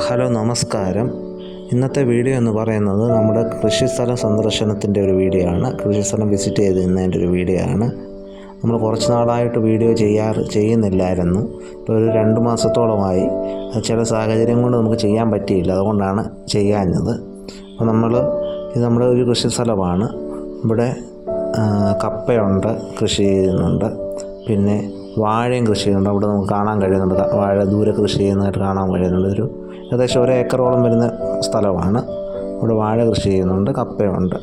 Hello നമസ്കാരം. ഇന്നത്തെ video എന്ന് പറയുന്നത് നമ്മുടെ കൃഷിസ്ഥലം സന്ദർശനത്തിന്റെ ഒരു വീഡിയോ ആണ്. കൃഷിസ്ഥലം വിസിറ്റ് ചെയ്തിരുന്നതിന്റെ ഒരു വീഡിയോ ആണ്. നമ്മൾ കുറച്ച് നാളായിട്ട് വീഡിയോ ചെയ്യാറ് ചെയ്യുന്നില്ലായിരുന്നു. ഇപ്പോൾ ഒരു രണ്ട് മാസത്തോളമായി. ചില സാഹചര്യം കൊണ്ട് നമുക്ക് ചെയ്യാൻ പറ്റിയില്ല. അതുകൊണ്ടാണ് ചെയ്യാഞ്ഞത്. അപ്പോൾ നമ്മൾ ഇത് നമ്മുടെ ഒരു കൃഷി സ്ഥലമാണ് ഇവിടെ കപ്പയുണ്ട് കൃഷി ചെയ്യുന്നുണ്ട്. പിന്നെ വാഴയും കൃഷി ചെയ്യുന്നുണ്ട്. അവിടെ നമുക്ക് കാണാൻ കഴിയുന്നുണ്ട്. വാഴ ദൂരെ കൃഷി ചെയ്യുന്നതായിട്ട് കാണാൻ കഴിയുന്നുണ്ട്. ഒരു ഏകദേശം ഒരു ഏക്കറോളം വരുന്ന സ്ഥലമാണ്. അവിടെ വാഴ കൃഷി ചെയ്യുന്നുണ്ട്. കപ്പയുണ്ട്.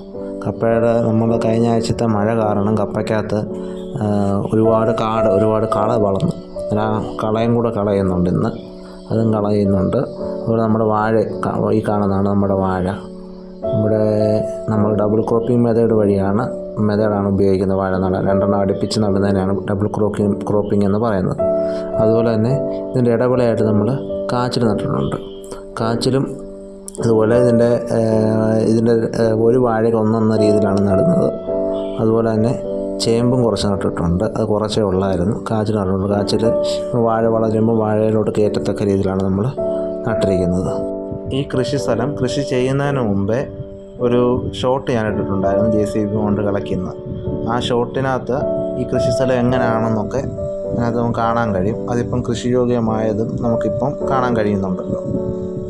കപ്പയുടെ നമ്മൾ കഴിഞ്ഞ ആഴ്ചത്തെ മഴ കാരണം കപ്പയ്ക്കകത്ത് ഒരുപാട് കാട് ഒരുപാട് കള വളർന്നു. ആ കളയും കൂടെ കളയുന്നുണ്ട് ഇന്ന്. അതും കളയുന്നുണ്ട്. അതുപോലെ നമ്മുടെ വാഴ ഈ കാണുന്നതാണ് നമ്മുടെ വാഴ. ഇവിടെ നമ്മൾ ഡബിൾ ക്രോപ്പിംഗ് മെത്തേഡ് വഴിയാണ് മെത്തേഡാണ് ഉപയോഗിക്കുന്നത് വാഴ നടാൻ. രണ്ടെണ്ണം അടുപ്പിച്ച് നടുന്നതിനാണ് ഡബിൾ ക്രോപ്പിംഗ് ക്രോപ്പിംഗ് എന്ന് പറയുന്നത്. അതുപോലെ തന്നെ ഇതിന്റെ ഇടവിളയായിട്ട് നമ്മൾ കാച്ചിൽ നട്ടിട്ടുണ്ട്. കാച്ചിലും അതുപോലെ ഇതിന്റെ ഇതിന്റെ ഒരു വാഴയ്ക്ക് ഒന്നൊന്ന രീതിയിലാണ് നടുന്നത്. അതുപോലെ തന്നെ ചേമ്പും കുറച്ച് നട്ടിട്ടുണ്ട്. അത് കുറച്ചേ ഉള്ളായിരുന്നു. കാച്ചിൽ നട്ടിട്ടുണ്ട്. കാച്ചിൽ വാഴ വളരുമ്പോൾ വാഴയിലോട്ട് കയറ്റത്തക്ക രീതിയിലാണ് നമ്മൾ നട്ടിരിക്കുന്നത്. ഈ കൃഷി സ്ഥലം കൃഷി ചെയ്യുന്നതിന് മുമ്പേ ഒരു ഷോട്ട് ഞാൻ ഇട്ടിട്ടുണ്ടായിരുന്നു ജെ സി ബി കൊണ്ട് കളിക്കുന്ന ആ ഷോട്ടിനകത്ത് ഈ കൃഷി സ്ഥലം എങ്ങനെയാണെന്നൊക്കെ അതിനകത്ത് നമുക്ക് കാണാൻ കഴിയും. അതിപ്പം കൃഷിയോഗ്യമായതും നമുക്കിപ്പം കാണാൻ കഴിയുന്നുണ്ടല്ലോ.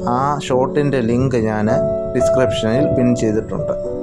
ആ ഷോട്ടിന്റെ ലിങ്ക് ഞാൻ ഡിസ്ക്രിപ്ഷനിൽ പിൻ ചെയ്തിട്ടുണ്ട്.